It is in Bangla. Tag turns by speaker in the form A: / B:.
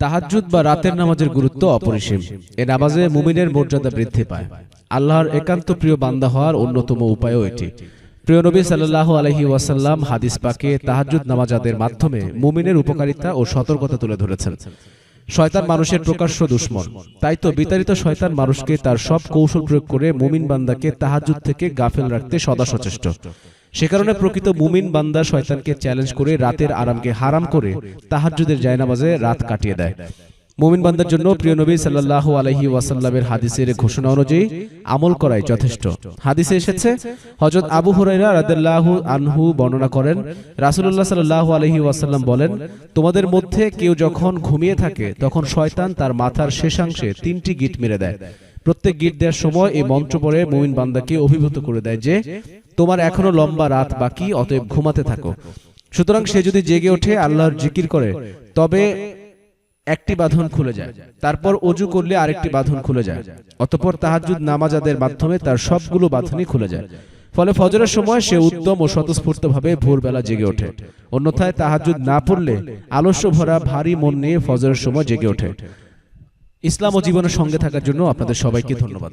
A: তাহাজ্জুদ বা রাতের নামাজের গুরুত্ব অপরিসীম। এ নামাজে মুমিনের মর্যাদা বৃদ্ধি পায়। আল্লাহর একান্ত প্রিয় বান্দা হওয়ার অন্যতম উপায়ও এটি। প্রিয় নবী সাল্লাহ আলহি ওয়াসাল্লাম হাদিস পাকে তাহাজ্জুদ নামাজাদের মাধ্যমে মুমিনের উপকারিতা ও সতর্কতা তুলে ধরেছেন। শয়তান মানুষের প্রকাশ্য দুশ্মন। তাই তো বিতাড়িত শয়তান মানুষকে তার সব কৌশল প্রয়োগ করে মুমিন বান্দাকে তাহাজুদ থেকে গাফেল রাখতে সদা সচেষ্ট। সে কারণে প্রকৃত মুমিন বান্দা শয়তানকে চ্যালেঞ্জ করে রাতের আরামকে হারাম করে তাহাজ্জুদের জায়নামাজে রাত কাটিয়ে দেয়। মুমিন বান্দার জন্য প্রিয় নবী সাল্লাহ আলহি ওয়াসাল্লামের হাদিসের ঘোষণা অনুযায়ী আমল করাই যথেষ্ট। হাদিসে এসেছে হজরত আবু হুরাইরা রাদিল্লাহু আনহু বর্ণনা করেন রাসুল্লাহ সাল্লাহ আলহি ওয়াসাল্লাম বলেন, তোমাদের মধ্যে কেউ যখন ঘুমিয়ে থাকে, তখন শয়তান তার মাথার শেষাংশে তিনটি গিট মেরে দেয়। প্রত্যেক গিট দেওয়ার সময় এই মন্ত্র পড়ে মুমিন বান্দাকে অভিভূত করে দেয় যে তোমার এখনও লম্বা রাত বাকি অতএব ঘুমাতে থাকো। সুতরাং সে যদি জেগে ওঠে আল্লাহর জিকির করে তবে একটি বাঁধন খুলে যায়। তারপর অজু করলে আরেকটি বাঁধন খুলে যায়। অতঃপর তাহাজুদ নামাজাদের মাধ্যমে তার সবগুলো বাঁধনই খুলে যায়। ফলে ফজরের সময় সে উত্তম ও স্বতঃস্ফূর্তভাবে ভোরবেলা জেগে ওঠে। অন্যথায় তাহাজুদ না পড়লে আলস্য ভরা ভারী মন নিয়ে ফজরের সময় জেগে ওঠে ইসলাম ও জীবনের সঙ্গে থাকার জন্য আপনাদের সবাইকে ধন্যবাদ।